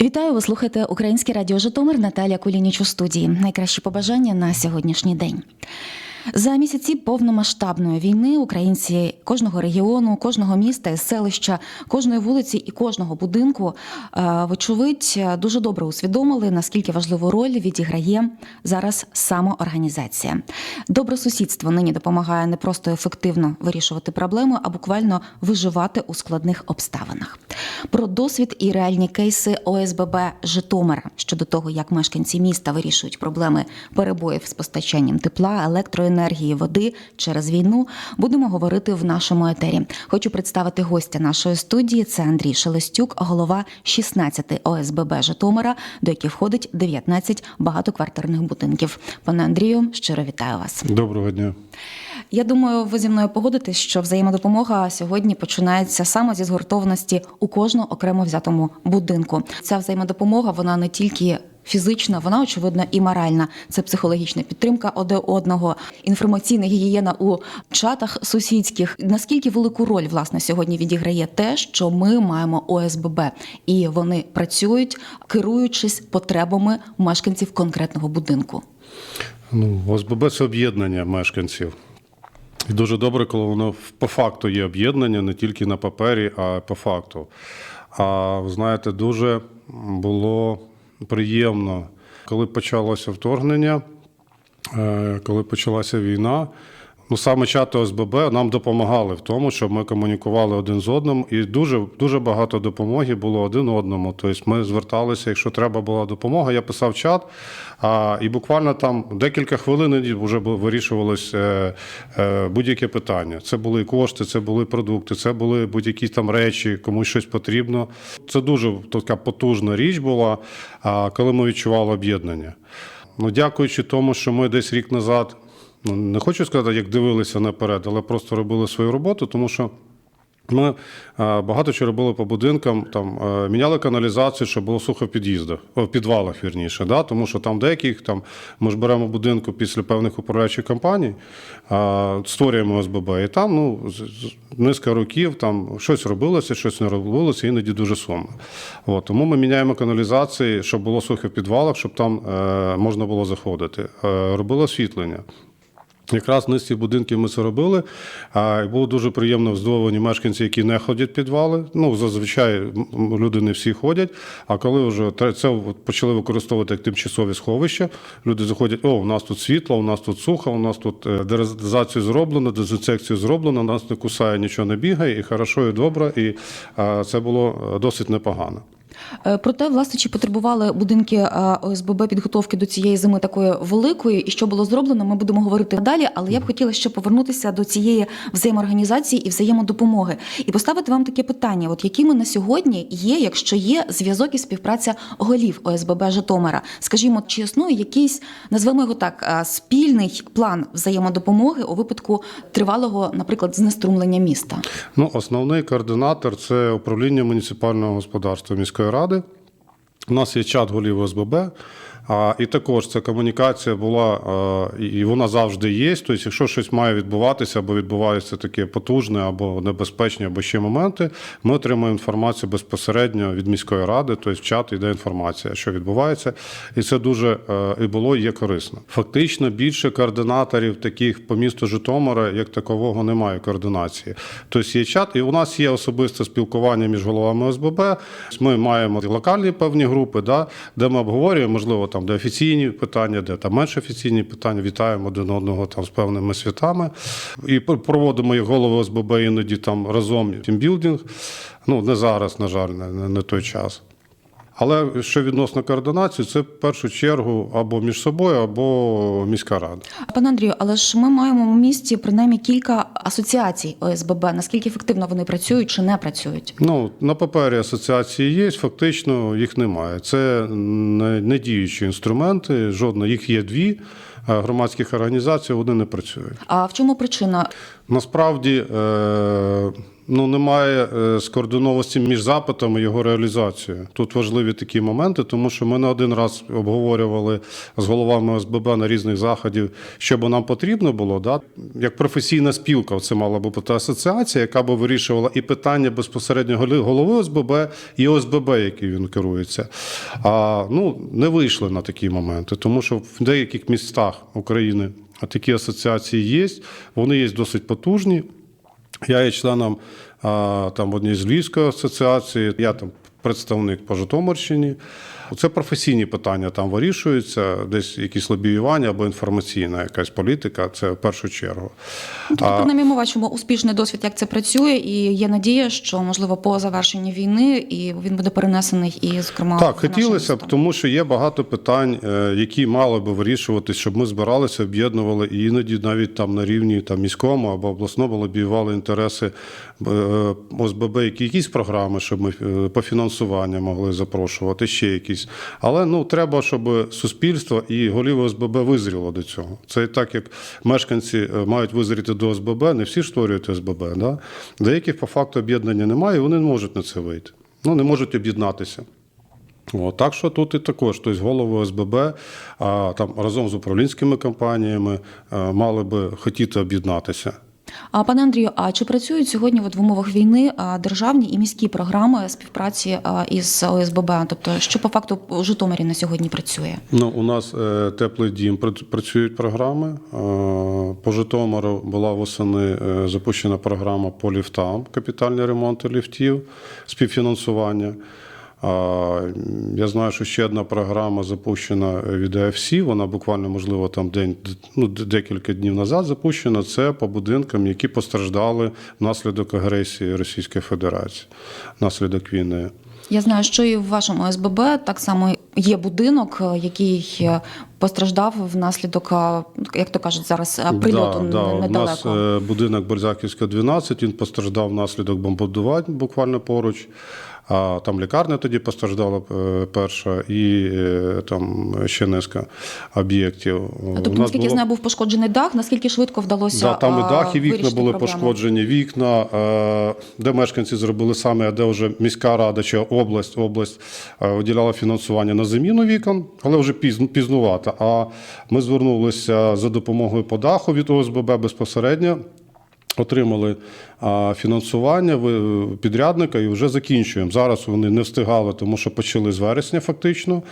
Вітаю, ви слухаєте Українське радіо Житомир Наталя Кулініч у студії. Найкращі побажання на сьогоднішній день. За місяці повномасштабної війни українці кожного регіону, кожного міста і селища, кожної вулиці і кожного будинку, е, вочевидь, дуже добре усвідомили, наскільки важливу роль відіграє зараз самоорганізація. Добросусідство нині допомагає не просто ефективно вирішувати проблеми, а буквально виживати у складних обставинах. Про досвід і реальні кейси ОСББ Житомира щодо того, як мешканці міста вирішують проблеми перебоїв з постачанням тепла, електроенергії, води через війну, будемо говорити в нашому етері. Хочу представити гостя нашої студії. Це Андрій Шелестюк, голова 16 ОСББ Житомира, до яких входить 19 багатоквартирних будинків. Пане Андрію, щиро вітаю вас. Доброго дня. Я думаю, ви зі мною погодитесь, що взаємодопомога сьогодні починається саме зі згуртованості у кожному окремо взятому будинку. Ця взаємодопомога вона не тільки фізична, вона очевидно і моральна. Це психологічна підтримка один одного, інформаційна гігієна у чатах сусідських. Наскільки велику роль власне сьогодні відіграє те, що ми маємо ОСББ, і вони працюють, керуючись потребами мешканців конкретного будинку. Ну, ОСББ це об'єднання мешканців. І дуже добре, коли воно по факту є об'єднання, не тільки на папері, а по факту. А ви знаєте, дуже було приємно, коли почалося вторгнення, е, коли почалася війна. Ну, саме чати ОСББ нам допомагали в тому, щоб ми комунікували один з одним, і дуже дуже багато допомоги було один одному. Тобто ми зверталися, якщо треба була допомога, я писав чат, а, і буквально там декілька хвилин вже вирішувалось е, е, будь-яке питання. Це були кошти, це були продукти, це були будь-які там речі, комусь щось потрібно. Це дуже така потужна річ була, коли ми відчували об'єднання. Ну, дякуючи тому, що ми десь рік назад ну, не хочу сказати, як дивилися наперед, але просто робили свою роботу, тому що. Ми е, багато чого робили по будинкам, там е, міняли каналізацію, щоб було сухо в під'їздах, в підвалах вірніше, да? тому що там деяких там ми ж беремо будинку після певних управляючих компаній, е, створюємо ОСББ, і там ну, низка років там щось робилося, щось не робилося, іноді дуже сумно. От, тому ми міняємо каналізації, щоб було сухо в підвалах, щоб там е, можна було заходити. Е, робили освітлення. Якраз в низці будинків ми це робили. А було дуже приємно здивовані мешканці, які не ходять підвали. Ну, зазвичай люди не всі ходять. А коли вже це почали використовувати як тимчасові сховища, люди заходять: о, у нас тут світло, у нас тут сухо, у нас тут е, деразацію зроблено, дезінсекцію зроблено, нас не кусає, нічого не бігає, і хорошо, і добре. І це було е, досить непогано. Е, Проте, власне, чи потребували будинки е, ОСББ підготовки до цієї зими такої великої, і що було зроблено, ми будемо говорити далі. Але я б хотіла ще повернутися до цієї взаємоорганізації і взаємодопомоги і поставити вам таке питання: от якими на сьогодні є, якщо є зв'язок і співпраця голів ОСББ Житомира? Скажімо, чи існує якийсь, назвемо його так, е, спільний план взаємодопомоги у випадку тривалого, наприклад, знеструмлення міста? Ну, основний координатор це управління муніципального господарства міської ради. У нас є чат голів ОСББ. А, і також ця комунікація була, і вона завжди є. Тобто, якщо щось має відбуватися, або відбувається таке потужне, або небезпечні, або ще моменти, ми отримуємо інформацію безпосередньо від міської ради, тобто в чат йде інформація, що відбувається. І це дуже е, і було і є корисно. Фактично більше координаторів таких по місту Житомира, як такового, немає координації. Тобто є чат, і у нас є особисте спілкування між головами ОСББ. Ми маємо локальні певні групи, да, де ми обговорюємо, можливо, там де офіційні питання, де там менш офіційні питання, вітаємо один одного там з певними святами. І пр- проводимо їх голови ОСББ іноді там разом тімбілдинг. Ну, не зараз, на жаль, не, не той час. Але що відносно координації, це в першу чергу або між собою, або міська рада. Пане Андрію, але ж ми маємо в місті принаймні кілька асоціацій ОСББ. Наскільки ефективно вони працюють чи не працюють? Ну, на папері асоціації є, фактично їх немає. Це не, не діючі інструменти, жодна. Їх є дві громадських організацій, вони не працюють. А в чому причина? Насправді е, ну, немає е, скоординованості між запитом і його реалізацією. Тут важливі такі моменти, тому що ми не один раз обговорювали з головами ОСББ на різних заходів, що би нам потрібно було. Да? Як професійна спілка, це мала би бути асоціація, яка би вирішувала і питання безпосередньо голови ОСББ, і ОСББ, який він керується. А ну, не вийшли на такі моменти, тому що в деяких містах України такі асоціації є, вони є досить потужні. Я є членом там однієї з Львівської асоціації, я там представник по Житомирщині. Це професійні питання там вирішуються, десь якісь лобіювання або інформаційна якась політика, це в першу чергу. Тобто, принаймні, ми бачимо успішний досвід, як це працює, і є надія, що можливо по завершенні війни і він буде перенесений і, зокрема, Так, хотілося б, тому що є багато питань, е, які мали би вирішуватись, щоб ми збиралися, об'єднували і іноді навіть там на рівні там міському або обласному лобіювали інтереси е, ОСББ, які якісь програми, щоб ми е, по фінансуванню могли запрошувати, ще якісь. Але ну треба, щоб суспільство і голів ОСББ визріло до цього. Це так, як мешканці е, мають визріти до ОСББ, не всі ж створюють ОСББ. Да? Деяких по факту об'єднання немає, і вони не можуть на це вийти. Ну, не можуть об'єднатися. О, так що тут і також, тобто голови ОСББ а, там разом з управлінськими компаніями а, мали би хотіти об'єднатися. А пане Андрію, а чи працюють сьогодні от в умовах війни державні і міські програми співпраці із ОСББ? Тобто, що по факту у Житомирі на сьогодні працює? Ну, у нас е, теплий дім пр- працюють програми. По Житомиру була восени е, запущена програма по ліфтам, капітальні ремонти ліфтів, співфінансування. Я знаю, що ще одна програма запущена від АФС, вона буквально, можливо, там день, ну, декілька днів назад запущена. Це по будинкам, які постраждали внаслідок агресії Російської Федерації, внаслідок війни. Я знаю, що і в вашому ОСББ так само є будинок, е, який е, постраждав внаслідок, е, як то кажуть зараз, е, прильоту да, да. У нас е, будинок Бальзаківська, 12, він постраждав внаслідок бомбардувань буквально поруч. А там лікарня тоді постраждала е, перша, і е, там ще низка об'єктів. Тобто, нас наскільки було- знаю, був пошкоджений дах, наскільки швидко вдалося Да, там і дах, і вікна були проблему? пошкоджені. Вікна, е, де мешканці зробили самі, а де вже міська рада чи область, область виділяла фінансування на заміну вікон, але вже пізно, пізнувато. А ми звернулися за допомогою по даху від ОСББ безпосередньо. Отримали фінансування підрядника і вже закінчуємо. Зараз вони не встигали, тому що почали з вересня фактично.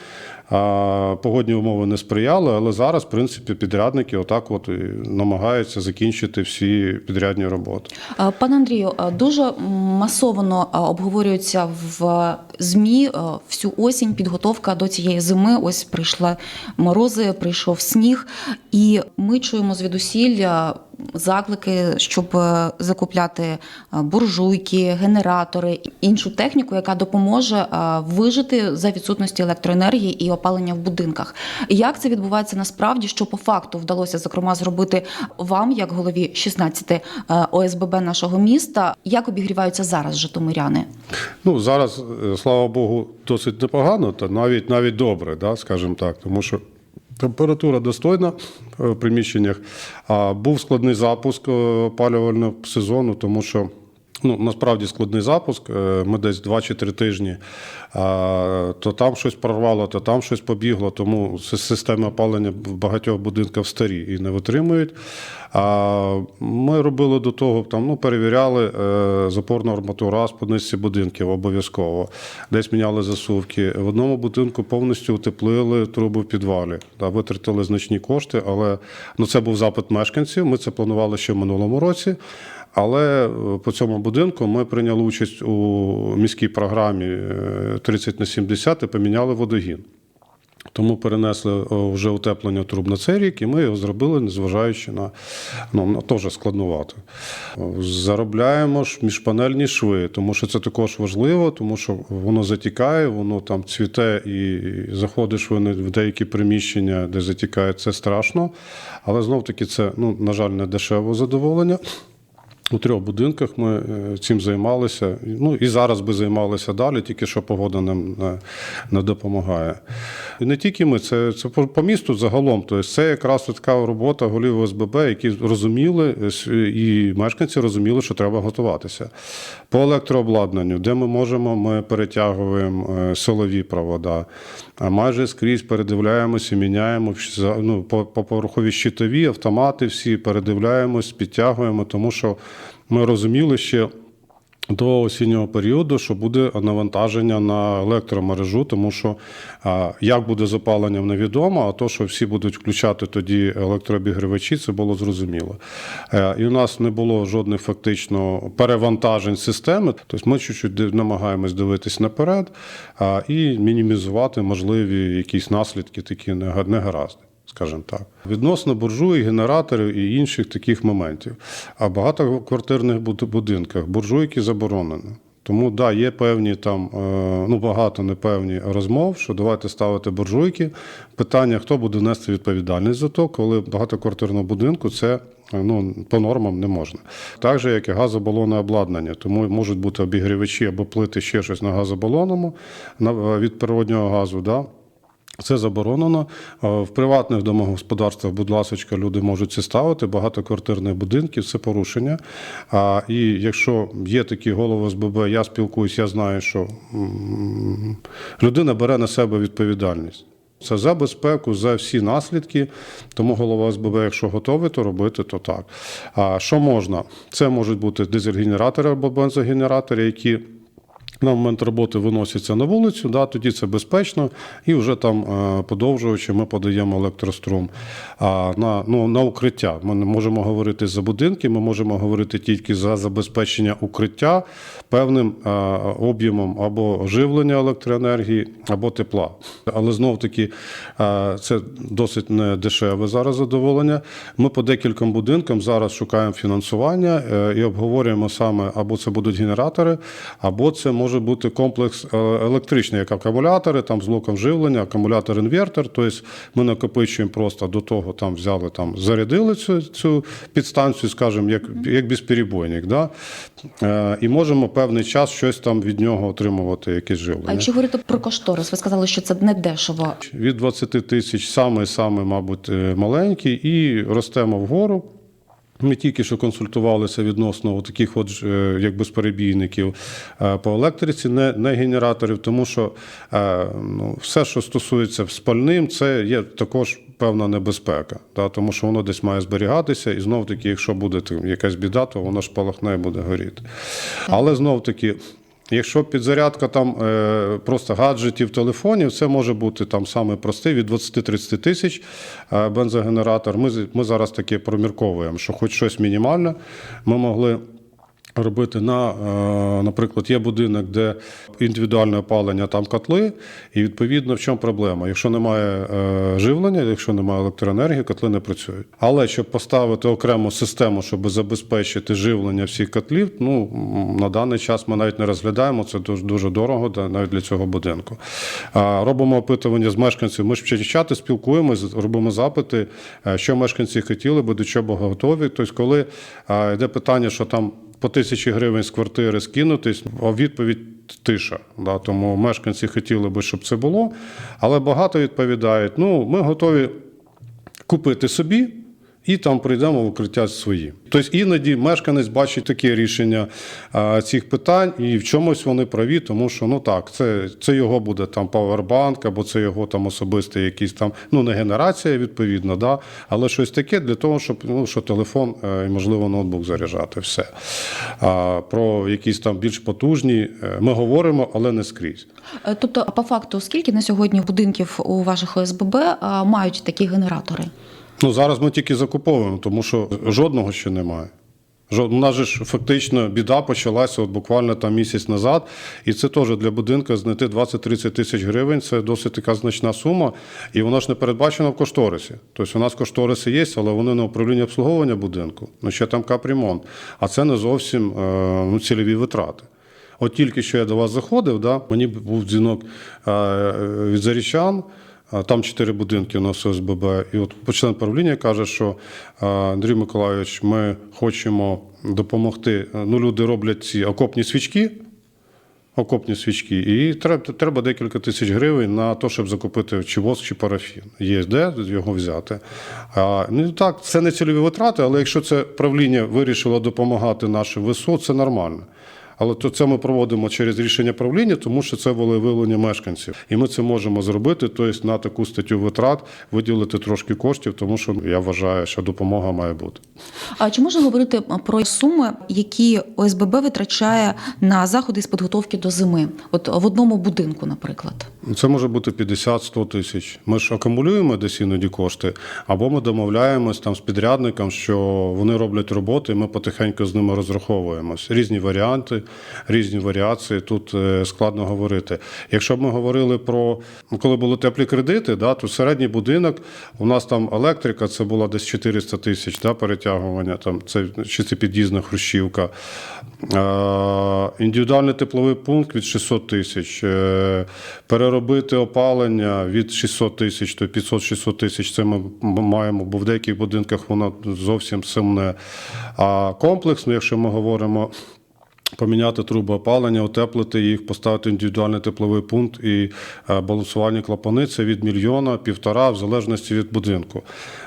Погодні умови не сприяли, але зараз, в принципі, підрядники отак от і намагаються закінчити всі підрядні роботи. Пане Андрію, дуже масово е, обговорюється в ЗМІ всю осінь підготовка до цієї зими. Ось прийшли морози, прийшов сніг, і ми чуємо звідусіль е, заклики, щоб е, закупляти е, буржуйки, генератори, іншу техніку, яка допоможе е, вижити за відсутності електроенергії і опалення в будинках. Як це відбувається насправді? Що по факту вдалося зокрема зробити вам, як голові 16 е, ОСББ нашого міста? Як обігріваються зараз житомиряни? Ну, зараз, слава Богу, досить непогано, та навіть навіть добре, да, скажімо так, тому що температура достойна е, в приміщеннях. Був складний запуск е, опалювального сезону, тому що. Ну, насправді складний запуск. Е, Ми десь 2 чи 3 тижні. То там щось прорвало, то там щось побігло. Тому системи опалення в багатьох будинках старі і не витримують. Ми робили до того, там, ну, перевіряли е, запорну арматура по низці будинків обов'язково. Десь міняли засувки. В одному будинку повністю утеплили труби в підвалі. Да, витратили значні кошти, але ну, це був запит мешканців. Ми це планували ще в минулому році. Але е, по цьому будинку ми прийняли участь у міській програмі е, 30 на 70 і поміняли водогін. Тому перенесли вже утеплення труб на цей рік, і ми його зробили, незважаючи на, ну, на теж складнувато. О, Заробляємо ж міжпанельні шви, тому що це також важливо, тому що воно затікає, воно там цвіте і заходиш в деякі приміщення, де затікає, це страшно. Але знов таки це, ну, на жаль, не дешеве задоволення. У трьох будинках ми е, цим займалися. Ну і зараз би займалися далі, тільки що погода нам не, не допомагає. І не тільки ми, це, це по, місту загалом. Тобто це якраз така робота голів ОСББ, які розуміли, е, і мешканці розуміли, що треба готуватися. По електрообладнанню, де ми можемо, ми перетягуємо е, силові провода. А майже скрізь передивляємося, міняємо ну, по, по поверхові щитові, автомати всі передивляємось, підтягуємо, тому що ми розуміли ще. До осіннього періоду, що буде навантаження на електромережу, тому що як буде з опаленням, невідомо, а то, що всі будуть включати тоді електрообігрівачі, це було зрозуміло. Е, І у нас не було жодних фактично перевантажень системи. Тобто ми чуть-чуть намагаємось дивитись наперед і мінімізувати можливі якісь наслідки, такі нега- негаразди. Скажімо так, відносно буржуї, генераторів і інших таких моментів. А в багатоквартирних будинках буржуйки заборонено. Тому да, є певні там, е, ну багато непевні розмов, що давайте ставити буржуйки. Питання, хто буде нести відповідальність за то, коли в багатоквартирному будинку це е, ну, по нормам не можна. Так же, як і газобалонне обладнання. Тому можуть бути обігрівачі або плити ще щось на газобалонному е, від природнього газу. Да? Це заборонено. Е, В приватних домогосподарствах, будь ласка, люди можуть це ставити. Багатоквартирних будинків це порушення. А, І якщо є такі голови СББ, я спілкуюсь, я знаю, що людина бере на себе відповідальність. Це за безпеку, за всі наслідки. Тому голова СББ, якщо готовий, то робити, то так. А що можна? Це можуть бути дизель-генератори або бензогенератори, які на момент роботи виносяться на вулицю, да, тоді це безпечно, і вже там е, подовжуючи, ми подаємо електрострум. А на, ну, на укриття ми не можемо говорити за будинки, ми можемо говорити тільки за забезпечення укриття певним е, об'ємом або живлення електроенергії, або тепла. Але знов таки е, це досить не дешеве зараз задоволення. Ми по декільком будинкам зараз шукаємо фінансування і обговорюємо саме або це будуть генератори, або це може бути комплекс е, електричний, як акумулятори, там з блоком живлення, акумулятор-інвертор. Тобто ми накопичуємо просто до того, там взяли, там зарядили цю, цю підстанцію, скажімо, як, як безперебойник. Да? Е, І можемо певний час щось там від нього отримувати, якесь живлення. А якщо говорити про кошторис, ви сказали, що це не дешево. Від 20 тисяч саме саме, мабуть, е, маленький, і ростемо вгору. Ми тільки що консультувалися відносно таких, от е, як безперебійників е, по електриці, не, не генераторів, тому що е, ну, все, що стосується спальним, це є також певна небезпека, да, тому що воно десь має зберігатися, і знов таки, якщо буде якась біда, то воно ж палахне і буде горіти. Але знов таки. Якщо підзарядка там е, просто гаджетів, телефонів, це може бути там саме простий від 20-30 тисяч е, бензогенератор. Ми, ми зараз таке промірковуємо, що хоч щось мінімальне ми могли. Робити на, е, наприклад, є будинок, де індивідуальне опалення, там котли, і відповідно в чому проблема? Якщо немає е, живлення, якщо немає електроенергії, котли не працюють. Але щоб поставити окрему систему, щоб забезпечити живлення всіх котлів, ну на даний час ми навіть не розглядаємо. Це дуже дуже дорого, навіть для цього будинку. Робимо опитування з мешканців. Ми ж чати спілкуємося, робимо запити, е, що мешканці хотіли би, до чого готові. Тобто, коли йде питання, що там по тисячі гривень з квартири скинутись, а відповідь тиша. Да, тому мешканці хотіли би, щоб це було. Але багато відповідають: ну, ми готові купити собі. І там прийдемо в укриття свої. Тобто іноді мешканець бачить таке рішення цих питань, і в чомусь вони праві, тому що ну так, це, це його буде там павербанк, або це його там особистий якийсь там, ну не генерація, відповідно, да, але щось таке для того, щоб ну, що телефон е, і, можливо, ноутбук заряджати. Все. А, про якісь там більш потужні е, ми говоримо, але не скрізь. Е, Тобто, а по факту, скільки на сьогодні будинків у ваших ОСББ мають такі генератори? Ну зараз ми тільки закуповуємо, тому що жодного ще немає. У нас же ж фактично біда почалася от буквально там місяць назад, і це теж для будинку знайти 20-30 тисяч гривень. Це досить така значна сума, і вона ж не передбачена в кошторисі. Тобто у нас кошториси є, але вони на управління обслуговування будинку, ну ще там капремонт. А це не зовсім е, ну, цільові витрати. От тільки що я до вас заходив, да, мені був дзвінок е, від зарічан. Там чотири будинки у нас ОСББ. І от член правління каже, що Андрій Миколайович, ми хочемо допомогти. Ну, люди роблять ці окопні свічки. окопні свічки, і треба, треба декілька тисяч гривень на те, щоб закупити чи воск, чи парафін. Є де його взяти. А, ну так, це не цільові витрати, але якщо це правління вирішило допомагати нашим ВСУ, це нормально. Але то це ми проводимо через рішення правління, тому що це волевиявлення мешканців. І ми це можемо зробити, тобто на таку статтю витрат виділити трошки коштів, тому що я вважаю, що допомога має бути. А чи можна говорити про суми, які ОСББ витрачає на заходи з підготовки до зими? От в одному будинку, наприклад? Це може бути 50-100 тисяч. Ми ж акумулюємо десь іноді кошти, або ми домовляємось там з підрядником, що вони роблять роботи, і ми потихеньку з ними розраховуємось. Різні варіанти, різні варіації. Тут е, складно говорити. Якщо б ми говорили про ну, коли були теплі кредити, да, то середній будинок у нас там електрика, це була десь 400 тисяч да, перетягування. Там це чи це під'їзна хрущівка. Е, індивідуальний тепловий пункт від 600 тисяч. Е, переробити опалення від 600 тисяч, то 500-600 тисяч. Це ми маємо, бо в деяких будинках воно зовсім сумне. А комплексно, якщо ми говоримо. Поміняти труби опалення, утеплити їх, поставити індивідуальний тепловий пункт і е, балансувальні клапани це від мільйона, півтора, в залежності від будинку.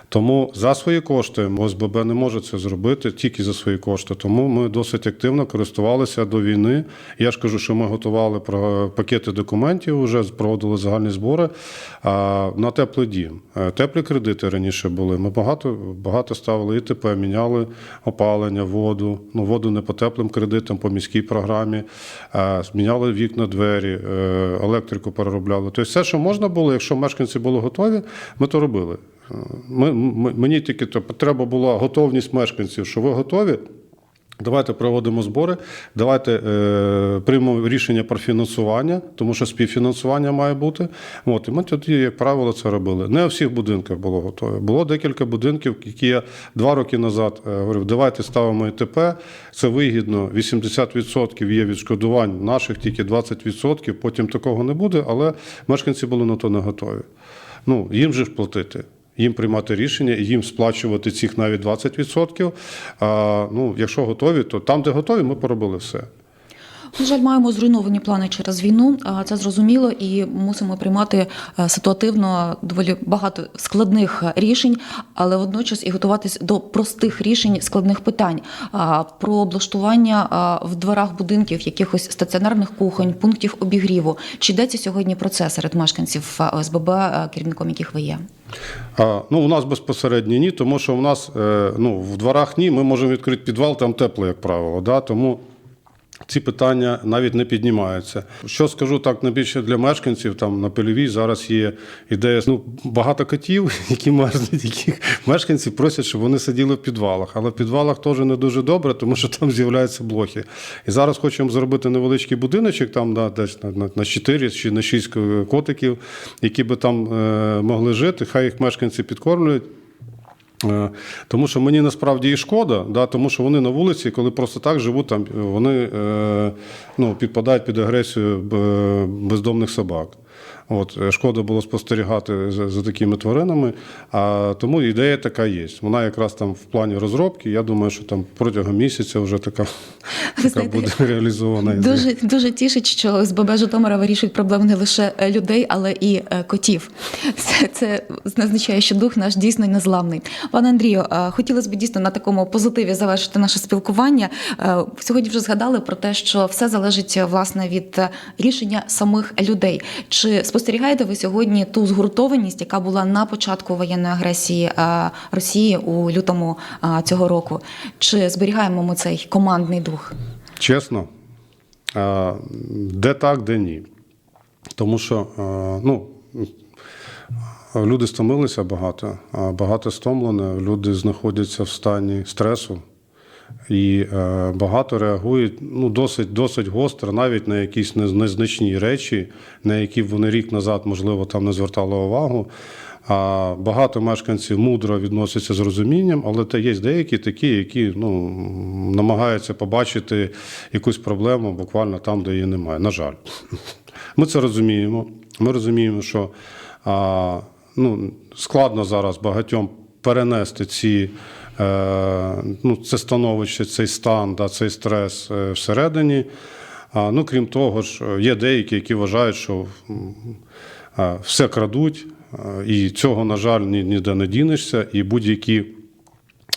Тому за свої кошти ОСББ не може це зробити тільки за свої кошти. Тому ми досить активно користувалися до війни. Я ж кажу, що ми готували про пакети документів, вже проводили загальні збори на теплий дім. Е, Теплі кредити раніше були. Ми багато, багато ставили ІТП, міняли опалення, воду. Ну, воду не по теплим кредитам, по міській програмі, е, міняли вікна, двері, е, електрику переробляли. Тобто все, що можна було, якщо мешканці були готові, ми то робили. Ми- мені тільки то треба була готовність мешканців, що ви готові. Давайте проводимо збори, давайте е, приймемо рішення про фінансування, тому що співфінансування має бути. От, і ми тоді, як правило, це робили. Не у всіх будинках було готове. Було декілька будинків, які я два роки назад е, говорив, давайте ставимо ІТП, це вигідно, 80% є відшкодувань наших, тільки 20%, потім такого не буде, але мешканці були на то не готові. Ну, їм же ж платити. Їм приймати рішення, і їм сплачувати цих навіть 20%. А, ну, якщо готові, то там, де готові, ми поробили все. На жаль, маємо зруйновані плани через війну. Це зрозуміло, і мусимо приймати е, ситуативно доволі багато складних е, рішень, але водночас і готуватись до простих рішень складних питань. Про облаштування в дворах будинків якихось стаціонарних кухонь, пунктів обігріву. Чи йдеться сьогодні про це серед мешканців е, ОСББ, керівником яких ви є? А, ну, у нас безпосередньо ні, тому що у нас е, ну, в дворах ні, ми можемо відкрити підвал, там тепло, як правило. Да? Тому ці питання навіть не піднімаються. Що скажу так найбільше для мешканців, там на Пельовій зараз є ідея, ну, багато котів, які мерзнуть, яких мешканці просять, щоб вони сиділи в підвалах. Але в підвалах теж не дуже добре, тому що там з'являються блохи. І зараз хочемо зробити невеличкий будиночок, там на, десь на, на, на 4 чи на 6 котиків, які би там е, могли жити, хай їх мешканці підкормлюють. Е, Тому що мені насправді і шкода, да, тому що вони на вулиці, коли просто так живуть, там вони е, ну, підпадають під агресію бездомних собак. От, е, шкода було спостерігати за, за такими тваринами. А тому ідея така є. Вона якраз там в плані розробки. Я думаю, що там протягом місяця вже така, така знаєте, буде реалізована ідея. Дуже дуже тішить, що ОСББ Житомира вирішують проблеми не лише е, людей, але і е, котів. Це, це означає, що дух наш дійсно незламний. Пане Андрію, хотілося б дійсно на такому позитиві завершити наше спілкування. Сьогодні вже згадали про те, що все залежить власне від рішення самих людей. Чи спостерігаєте ви сьогодні ту згуртованість, яка була на початку воєнної агресії е, Росії у лютому е, цього року? Чи зберігаємо ми цей командний дух? Чесно, е, де так, де ні. Тому що ну, люди стомилися багато, а багато стомлено, люди знаходяться в стані стресу. І е, багато реагують ну, досить, досить гостро, навіть на якісь незначні речі, на які вони рік назад, можливо, там не звертали увагу. А багато мешканців мудро відносяться з розумінням, але те є деякі такі, які ну, намагаються побачити якусь проблему буквально там, де її немає. На жаль, ми це розуміємо. Ми розуміємо, що а, ну, складно зараз багатьом перенести ці. е, Ну, це становище, цей стан, да, цей стрес е, всередині. Ну, крім того ж, є деякі, які вважають, що все крадуть, і цього, на жаль, ні- ніде не дінешся, і будь-які.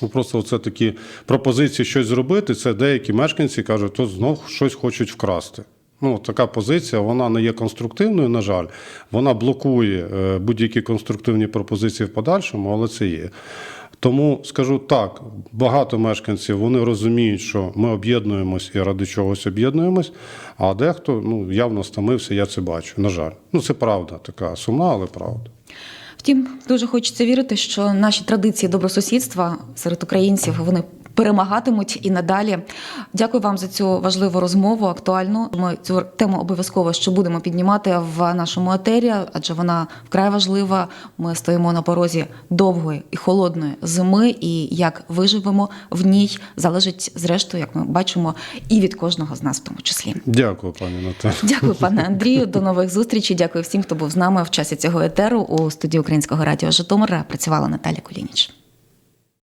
Ну, просто це такі пропозиції щось зробити. Це деякі мешканці кажуть, то знов щось хочуть вкрасти. Ну, така позиція, вона не є конструктивною, на жаль, вона блокує е, будь-які конструктивні пропозиції в подальшому, але це є. Тому скажу так: багато мешканців вони розуміють, що ми об'єднуємось і ради чогось об'єднуємось, а дехто ну, явно стомився, я це бачу. На жаль. Ну, це правда, така сумна, але правда. Втім, дуже хочеться вірити, що наші традиції добросусідства серед українців вони перемагатимуть і надалі. Дякую вам за цю важливу розмову, актуальну. Ми цю тему обов'язково ще будемо піднімати в нашому етері, адже вона вкрай важлива. Ми стоїмо на порозі довгої і холодної зими, і як виживемо в ній залежить зрештою, як ми бачимо, і від кожного з нас, в тому числі. Дякую, пані Наталі. Дякую, пане Андрію. До нових зустрічей. Дякую всім, хто був з нами в часі цього етеру. У студії Українського радіо Житомира працювала Наталя Кулініч.